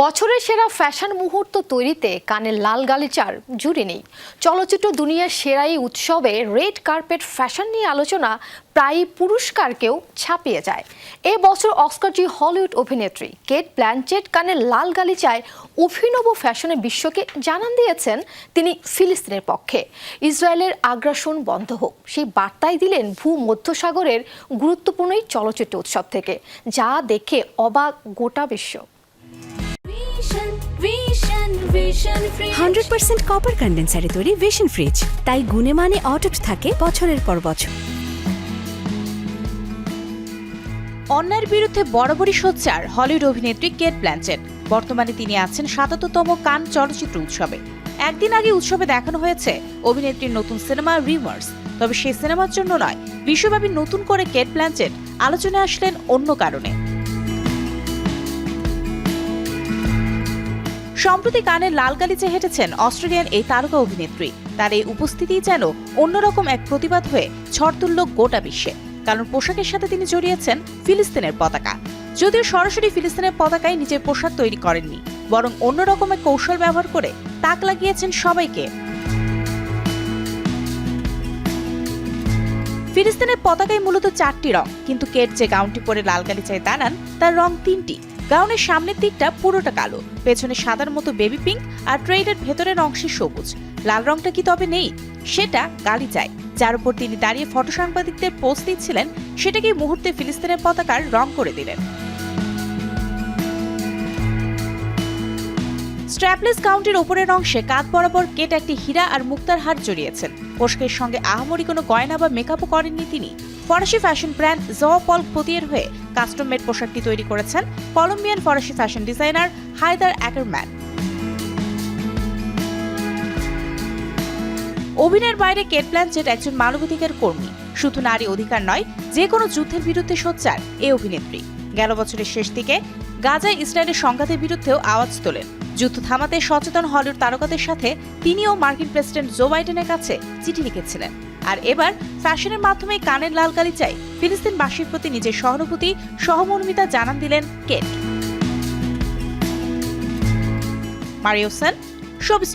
বছরের সেরা ফ্যাশন মুহূর্ত তৈরিতে কানের লাল গালিচার জুড়ি নেই। চলচ্চিত্র দুনিয়ার সেরাই উৎসবে রেড কার্পেট ফ্যাশন নিয়ে আলোচনা প্রায়ই পুরস্কারকেও ছাপিয়ে যায়। এ বছর অস্কারজি হলিউড অভিনেত্রী কেট ব্ল্যাঞ্চেট কানের লাল গালিচায় অভিনব ফ্যাশনে বিশ্বকে জানান দিয়েছেন তিনি ফিলিস্তিনের পক্ষে। ইসরায়েলের আগ্রাসন বন্ধ হোক, সেই বার্তাই দিলেন ভূমধ্যসাগরের গুরুত্বপূর্ণ এই চলচ্চিত্র উৎসব থেকে, যা দেখে অবাক গোটা বিশ্ব। হান্ড্রেড পার্সেন্ট কপার কন্ডেন্সারে তৈরি ভিশন ফ্রিজ তাই গুণে মানে অটুট থাকে বছরের পর বছর। অন্যায়ের বিরুদ্ধে বরাবরই সোচ্চার হলিউড অভিনেত্রী কেট ব্ল্যাঞ্চেট বর্তমানে তিনি আছেন সাতাত্তরতম কান চলচ্চিত্র উৎসবে। একদিন আগে উৎসবে দেখানো হয়েছে অভিনেত্রীর নতুন সিনেমা রিমার্স তবে সেই সিনেমার জন্য নয় বিশ্বব্যাপী নতুন করে কেট ব্ল্যাঞ্চেট আলোচনায় আসলেন অন্য কারণে। সম্প্রতি কানে লাল গালিচে হেঁটেছেন অস্ট্রেলিয়ান এই তারকা অভিনেত্রী। তার এই উপস্থিতি যেন অন্যরকম এক প্রতিবাদ হয়ে ঝড় তুলল গোটা বিশ্বে। কারণ পোশাকের সাথে তিনি জড়িয়েছেন ফিলিস্তিনের পতাকা। যদিও সরাসরি ফিলিস্তিনের পতাকায় নিজের পোশাক তৈরি করেননি, বরং অন্যরকম এক কৌশল ব্যবহার করে তাক লাগিয়েছেন সবাইকে। ফিলিস্তিনের পতাকায় মূলত চারটি রং, কিন্তু কেট যে গাউনটি পরে লাল গালিচায় দাঁড়ান তার রং তিনটি। গাউনের সামনের দিকটা পুরোটা কালো, পেছনে সাদার মতো বেবি পিঙ্ক আর ট্রেডের ভেতরের অংশে সবুজ। লাল রংটা কি তবে নেই? সেটা গালি চায় যার উপর তিনি দাঁড়িয়ে ফটো সাংবাদিকদের পোস্ট দিচ্ছিলেন সেটাকে মুহূর্তে ফিলিস্তিনের পতাকার রং করে দিলেন। স্ট্র্যাপলেস কাউন্টের ওপরের অংশে কাঁধ বরাবর কেট একটি হীরা আর মুক্তার হার জড়িয়েছেন। পোশাকের সঙ্গে আহামরি কোনো গয়না বা মেকআপও করেননি তিনি। ফরাসি ফ্যাশন ব্র্যান্ড জ পল প্রতিয়ের হয়ে কাস্টম মেড পোশাকটি তৈরি করেছেন কলম্বিয়ান ফরাসি ফ্যাশন ডিজাইনার হায়দার অ্যাকারম্যান। অভিনয়ের বাইরে কেট ব্ল্যাঞ্চেট একজন মানবাধিকার কর্মী। শুধু নারী অধিকার নয়, যে কোনো যুদ্ধের বিরুদ্ধে সোচ্চার এ অভিনেত্রী। গেল বছরের শেষ দিকে গাজায় ইসরায়েলের সংঘাতের বিরুদ্ধেও আওয়াজ তোলেন। যুদ্ধ থামাতে সচেতন হলিউড তারকাদের সাথে তিনিও মার্কিন প্রেসিডেন্ট জো বাইডেনের কাছে চিঠি লিখেছিলেন। আর এবার ফ্যাশনের মাধ্যমে কানের লাল কালি চাই ফিলিস্তিনবাসীর প্রতি নিজের সহানুভূতি, সহমর্মিতা জানান দিলেন কেট। মারিওসন শোবিস